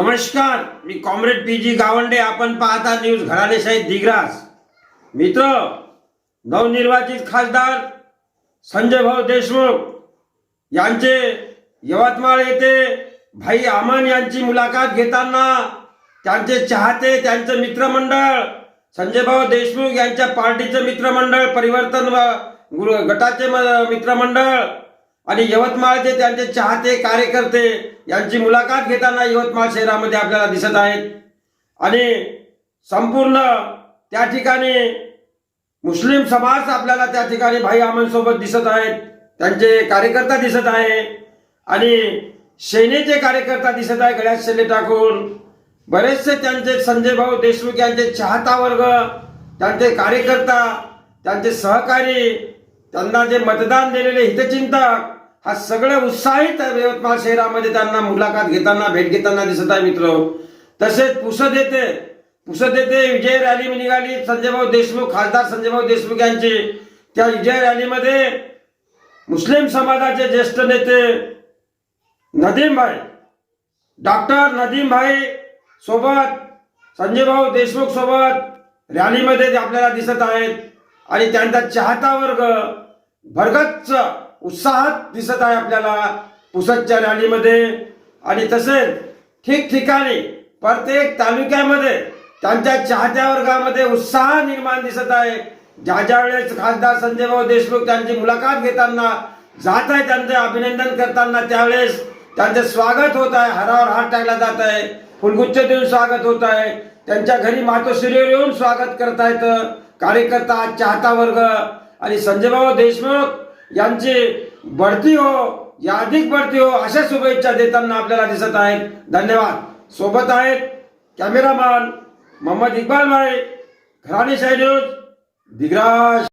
नमस्कार मी comrade P G Gawande. आपण पाहता न्यूज घराणेशाही दिग्रास. मित्र नवनिर्वाचित खासदार संजय भाऊ देशमुख यांचे यवतमाळ येथे भाई आमन यांची मुलाखत घेताना त्यांचे चाहते त्यांचं मित्रमंडळ संजय भाऊ देशमुख यांच्या पार्टीचं मित्रमंडळ परिवर्तन व- गुरु- गटाचे म- मित्रमंडळ आणि यवतमाळचे त्यांचे चाहते कार्यकर्ते यांची मुलाखत घेताना यवतमाळ शहरामध्ये आपल्याला दिसत आहेत. आणि संपूर्ण त्या ठिकाणी मुस्लिम समाज आपल्याला त्या ठिकाणी भाई आमनसोबत दिसत आहेत. त्यांचे कार्यकर्ता दिसत आहे. आणि सेनेचे कार्यकर्ता दिसत आहे गळ्यात सेने टाकून बरेचसे त्यांचे संजय भाऊ देशमुख यांचे चाहता वर्ग त्यांचे कार्यकर्ता त्यांचे सहकारी त्यांना जे मतदान दिलेले हितचिंतक हा सगळे उत्साहित यवतमाळ शहरामध्ये. त्यांना मुलाखत घेताना भेट घेताना दिसत आहे मित्र. तसेच पुसद येथे पुसद येथे विजय रॅली निघाली. संजयभाऊ देशमुख खासदार संजयभाऊ देशमुख यांची. त्या विजय रॅलीमध्ये मुस्लिम समाजाचे ज्येष्ठ नेते नदीम भाई डॉक्टर नदीम भाई सोबत संजयभाऊ देशमुख सोबत रॅलीमध्ये आपल्याला दिसत आहेत. आणि त्यांचा चाहता वर्ग भरगच्च उत्साहात दिसत आहे आपल्याला पुसदच्या रॅलीमध्ये. आणि तसेच ठिकठिकाणी प्रत्येक तालुक्यामध्ये त्यांच्या चाहत्या वर्गामध्ये उत्साह निर्माण दिसत आहे. ज्या ज्या वेळेस खासदार संजयभाऊ देशमुख त्यांची मुलाखत घेताना जात आहे त्यांचे अभिनंदन करताना त्यावेळेस त्यांचे स्वागत होत आहे. हरावर हात टाकला जात आहे. फुलगुच्छ देऊन स्वागत होत आहे. त्यांच्या घरी मातोश्रीवर येऊन स्वागत करतायत कार्यकर्ता चाहता वर्ग आणि संजयबाबा देशमुख यांची बढती हो या अधिक बढती हो अशा शुभेच्छा देताना आपल्याला दिसत आहेत. धन्यवाद. सोबत आहेत कॅमेरामॅन मोहम्मद इक्बाल भाई घराणी न्यूज दिग्राज.